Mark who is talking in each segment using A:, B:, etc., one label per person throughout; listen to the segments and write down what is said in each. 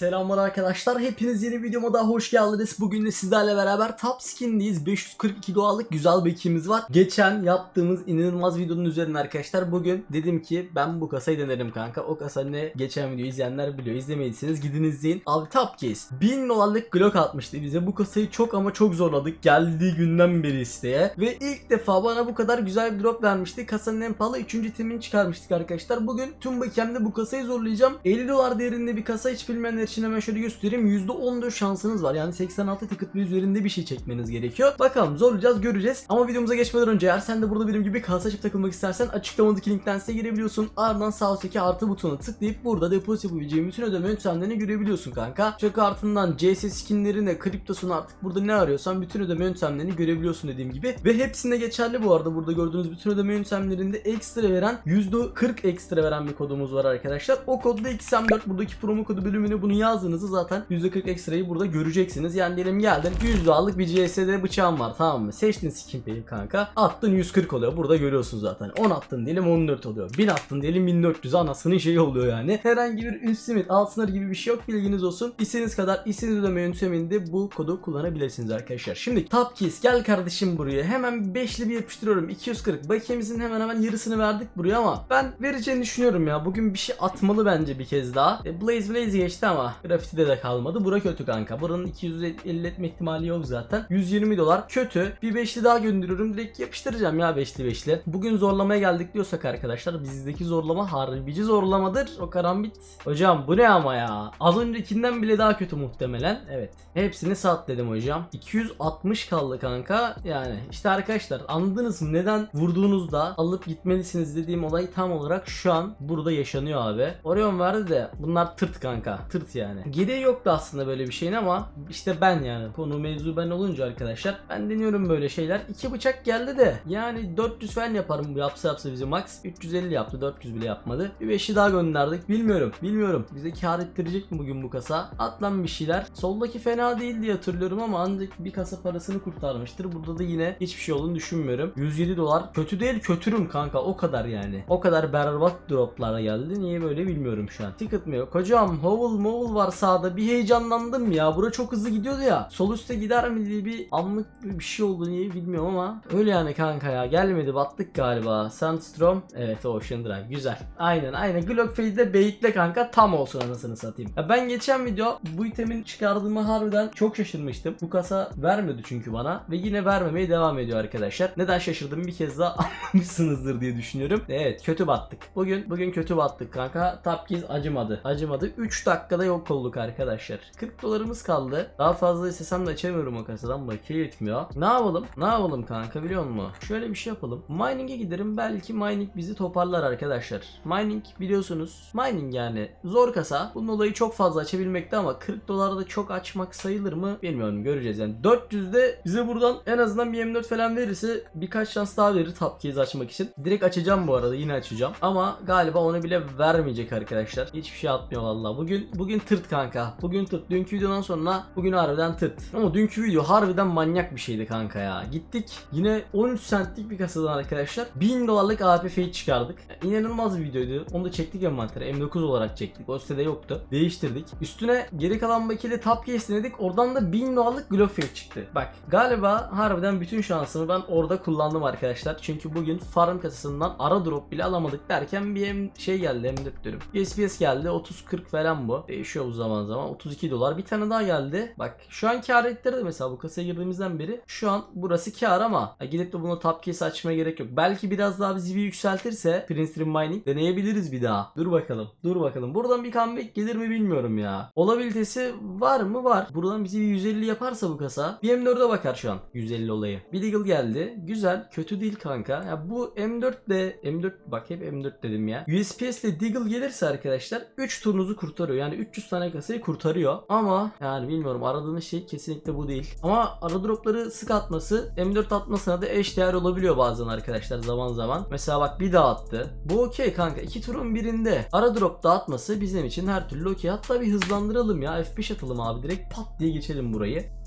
A: Selamlar arkadaşlar. Hepiniz yeni videoma daha hoş geldiniz. Bugün de sizlerle beraber Top Skin'deyiz. 542 doğallık güzel bir ikimiz var. Geçen yaptığımız inanılmaz videonun üzerine arkadaşlar bugün dedim ki ben bu kasayı denerim kanka. O kasa ne? Geçen videoyu izleyenler biliyor. İzlemediyseniz gidin izleyin. Abi Top Case 1000 dolarlık Glock atmıştı bize. Bu kasayı çok ama çok zorladık. Geldiği günden beri isteye. Ve ilk defa bana bu kadar güzel bir drop vermişti. Kasanın en pahalı 3. itemini çıkarmıştık arkadaşlar. Bugün tüm bakiyemde bu kasayı zorlayacağım. 50 dolar değerinde bir kasa hiç bilmeyenler için hemen şöyle göstereyim. %14 şansınız var. Yani 86 ticket bir üzerinde bir şey çekmeniz gerekiyor. Bakalım zorlayacağız göreceğiz. Ama videomuza geçmeden önce eğer sen de burada benim gibi kasa açıp takılmak istersen açıklamadaki linkten size girebiliyorsun. Ardından sağ üstteki artı butonuna tıklayıp burada depozit yapabileceğin bütün ödeme yöntemlerini görebiliyorsun kanka. Çök kartından CS skinlerine, kriptosuna artık burada ne arıyorsan bütün ödeme yöntemlerini görebiliyorsun dediğim gibi. Ve hepsinde geçerli bu arada burada gördüğünüz bütün ödeme yöntemlerinde ekstra veren %40 ekstra veren bir kodumuz var arkadaşlar. O kodda XM4 buradaki promo kodu bölümüne bunu yazdığınızda zaten %40 ekstrayı burada göreceksiniz. Yani diyelim geldin 100 dolarlık bir CS'de bıçağın var tamam mı? Seçtin skin pay'i kanka. Attın 140 oluyor. Burada görüyorsun zaten. 10 attın diyelim 14 oluyor. 1000 attın diyelim 1400 anasının şeyi oluyor yani. Herhangi bir üst limit alt sınır gibi bir şey yok bilginiz olsun. İstediğiniz kadar istediğiniz ödeme yönteminde bu kodu kullanabilirsiniz arkadaşlar. Şimdi Top Keys gel kardeşim buraya. Hemen beşli bir yapıştırıyorum. 240. Bakiyemizin hemen hemen yarısını verdik buraya ama ben vereceğini düşünüyorum ya. Bugün bir şey atmalı bence bir kez daha. E, Blaze Blaze geçti ama grafitide de kalmadı. Bura kötü kanka. Buranın 250 etme ihtimali yok zaten. 120 dolar kötü. Bir beşli daha gönderiyorum. Direkt yapıştıracağım ya beşli beşli. Bugün zorlamaya geldik diyorsak arkadaşlar bizdeki zorlama harbici zorlamadır. O karambit. Hocam bu ne ama ya? Az öncekinden bile daha kötü muhtemelen. Evet. Hepsini sat dedim hocam. 260 kaldı kanka. Yani işte arkadaşlar anladınız mı? Neden vurduğunuzda alıp gitmelisiniz dediğim olay tam olarak şu an burada yaşanıyor abi. Orion vardı da bunlar tırt kanka. Tırt yani. Gereği yoktu aslında böyle bir şeyin ama işte ben yani. Konu mevzu ben olunca arkadaşlar. Ben deniyorum böyle şeyler. İki bıçak geldi de yani 400 falan yaparım yapsa yapsa bizi max. 350 yaptı 400 bile yapmadı. Bir 5'i daha gönderdik. Bilmiyorum. Bilmiyorum. Bize kar ettirecek mi bugün bu kasa? Atlan bir şeyler. Soldaki fena değil diye hatırlıyorum ama ancak bir kasa parasını kurtarmıştır. Burada da yine hiçbir şey olduğunu düşünmüyorum. 107 dolar. Kötü değil kötürüm kanka. O kadar yani. O kadar berbat droplara geldi. Niye böyle bilmiyorum şu an. Ticket mi yok? Hocam hovel movel var sağda. Bir heyecanlandım ya. Bura çok hızlı gidiyordu ya. Sol üstte gider mi diye bir anlık bir şey oldu niye bilmiyorum ama öyle yani kanka ya. Gelmedi battık galiba. Sandstrom. Evet Ocean Drive. Güzel. Aynen aynen. Glock Fade'de beyikle kanka tam olsun anasını satayım. Ya ben geçen video bu itemin çıkardığıma harbiden çok şaşırmıştım. Bu kasa vermedi çünkü bana ve yine vermemeye devam ediyor arkadaşlar. Neden şaşırdım bir kez daha anlamışsınızdır diye düşünüyorum. Evet kötü battık. Bugün bugün kötü battık kanka. Tapkiz acımadı. Acımadı. 3 dakikada yok olduk arkadaşlar. 40 dolarımız kaldı. Daha fazla istesem de açamıyorum o kasadan. Bakiye yetmiyor. Ne yapalım? Ne yapalım kanka biliyor musun? Şöyle bir şey yapalım. Mining'e giderim. Belki mining bizi toparlar arkadaşlar. Mining biliyorsunuz. Mining yani zor kasa. Bunun olayı çok fazla açabilmekte ama 40 dolarda çok açmak sayılır mı? Bilmiyorum göreceğiz yani. 400'de bize buradan en azından bir M4 falan verirse birkaç şans daha verir top açmak için. Direkt açacağım bu arada yine açacağım. Ama galiba onu bile vermeyecek arkadaşlar. Hiçbir şey atmıyor vallahi. Bugün bugün tırt kanka. Bugün tırt. Dünkü videodan sonra bugün harbiden tırt. Ama dünkü video harbiden manyak bir şeydi kanka ya. Gittik yine 13 centlik bir kasadan arkadaşlar 1000 dolarlık AP fade çıkardık. Yani inanılmaz bir videoydu. Onu da çektik envantere. M9 olarak çektik. O sitede yoktu. Değiştirdik. Üstüne geri kalan bakiyle top case denedik. Oradan da 1000 dolarlık Glock fade çıktı. Bak galiba harbiden bütün şansımı ben orada kullandım arkadaşlar. Çünkü bugün farm kasasından ara drop bile alamadık derken bir şey geldi M4 diyorum. USPS geldi 30-40 falan bu. Değişiyor bu zaman zaman. 32 dolar. Bir tane daha geldi. Bak şu an kar ettirdi mesela bu kasaya girdiğimizden beri. Şu an burası kar ama ya gidip de buna top case açmaya gerek yok. Belki biraz daha bizi bir yükseltirse Prince Dream Mining deneyebiliriz bir daha. Dur bakalım. Dur bakalım. Buradan bir comeback gelir mi bilmiyorum ya. Olabilitesi var mı? Var. Buradan bizi bir 150 yaparsa bu kasa. Bir M4'e bakar şu an 150 olayı. Bir Deagle geldi. Güzel. Kötü değil kanka. Ya bu M4 de M4 bak hep M4 dedim ya. USPS ile Deagle gelirse arkadaşlar 3 turunuzu kurtarıyor. Yani 300 tane kasayı kurtarıyor. Ama yani bilmiyorum aradığınız şey kesinlikle bu değil. Ama ara dropları sık atması M4 atmasına da eş değer olabiliyor bazen arkadaşlar zaman zaman. Mesela bak bir daha attı. Bu okey kanka. iki turun birinde ara drop dağıtması bizim için her türlü okey. Hatta bir hızlandıralım ya. F5 atalım abi. Direkt pat diye geçelim burayı.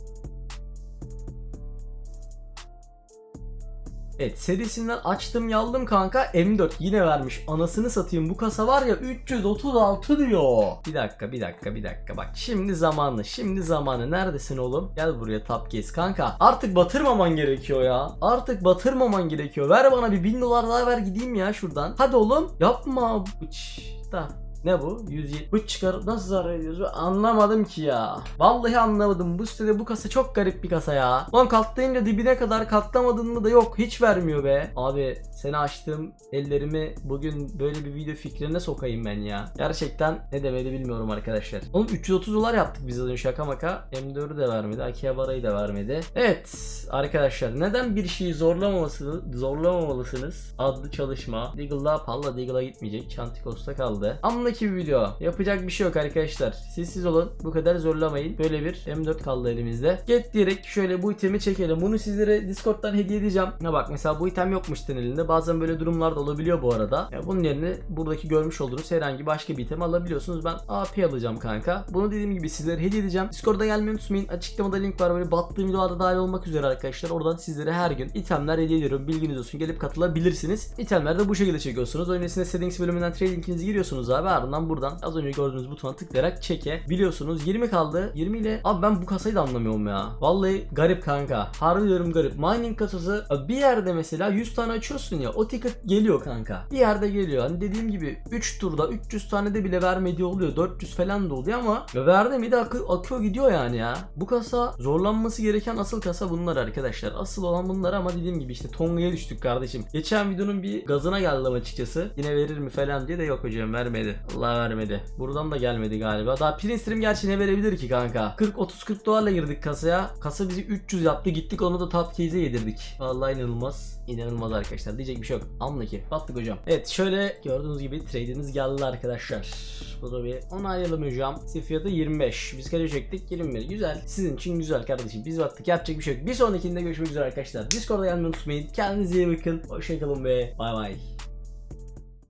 A: Evet serisinden açtım yaldım kanka M4 yine vermiş. Anasını satayım bu kasa var ya 336 diyor. Bir dakika bir dakika bir dakika bak. Şimdi zamanı şimdi zamanı neredesin oğlum? Gel buraya tap kes kanka. Artık batırmaman gerekiyor ya. Artık batırmaman gerekiyor. Ver bana bir 1000 dolar daha ver gideyim ya şuradan. Hadi oğlum yapma. Bıç. Da. Ne bu? 170 çıkar nasıl zarar ediyoruz? Anlamadım ki ya. Vallahi anlamadım. Bu sitede bu kasa çok garip bir kasa ya. Lan katlayınca dibine kadar katlamadın mı da yok. Hiç vermiyor be. Abi seni açtığım ellerimi bugün böyle bir video fikrine sokayım ben ya. Gerçekten ne demeli bilmiyorum arkadaşlar. Oğlum 330 dolar yaptık biz önce şaka maka. M4'ü de vermedi. Akihabara'yı da vermedi. Evet arkadaşlar neden bir şeyi zorlamamalısınız, zorlamamalısınız adlı çalışma. Deagle'da Palla Deagle'a gitmeyecek. Chantikos'ta kaldı. Anlaki bir video. Yapacak bir şey yok arkadaşlar. Sessiz olun. Bu kadar zorlamayın. Böyle bir M4 kaldı elimizde. Get direkt şöyle bu itemi çekelim. Bunu sizlere Discord'dan hediye edeceğim. Ne bak mesela bu item yokmuş elinde. Bazen böyle durumlar da olabiliyor bu arada. Ya bunun yerine buradaki görmüş olduğunuz herhangi başka bir item alabiliyorsunuz. Ben AP alacağım kanka. Bunu dediğim gibi sizlere hediye edeceğim. Discord'a gelmeyi unutmayın. Açıklamada link var. Böyle battığım videolarda dahil olmak üzere arkadaşlar. Oradan sizlere her gün itemler hediye ediyorum. Bilginiz olsun. Gelip katılabilirsiniz. İtemleri de bu şekilde çekiyorsunuz. İçinde settings bölümünden trade linkinizi giriyorsunuz abi. Ardından buradan az önce gördüğünüz butona tıklayarak çeke biliyorsunuz. 20 kaldı. 20 ile abi ben bu kasayı da anlamıyorum ya. Vallahi garip kanka. Harbi diyorum garip. Mining kasası bir yerde mesela 100 tane açıyorsun ya o ticket geliyor kanka. Bir yerde geliyor. Hani dediğim gibi 3 turda 300 tane de bile vermediği oluyor. 400 falan da oluyor ama verdi mi de akı- akıyor gidiyor yani ya. Bu kasa zorlanması gereken asıl kasa bunlar arkadaşlar. Asıl olan bunlar ama dediğim gibi işte Tonga'ya düştük kardeşim. Geçen videonun bir gazına geldim açıkçası. Yine verir mi falan diye de yok hocam vermedi. Allah vermedi. Buradan da gelmedi galiba. Daha Prince Stream gerçi ne verebilir ki kanka? 40 30 40 dolarla girdik kasaya. Kasa bizi 300 yaptı. Gittik onu da top case'e yedirdik. Vallahi inanılmaz. İnanılmaz arkadaşlar. Diyecek bir şey yok. Anla ki. Battık hocam. Evet şöyle gördüğünüz gibi trade'iniz geldi arkadaşlar. Burada bir onaylayalım hocam. Fiyatı 25. Biz kaç çektik? 21. Güzel. Sizin için güzel kardeşim. Biz battık. Yapacak bir şey yok. Bir sonrakinde görüşmek üzere arkadaşlar. Discord'a gelmeyi unutmayın. Kendinize iyi bakın. Hoşçakalın ve bay bay.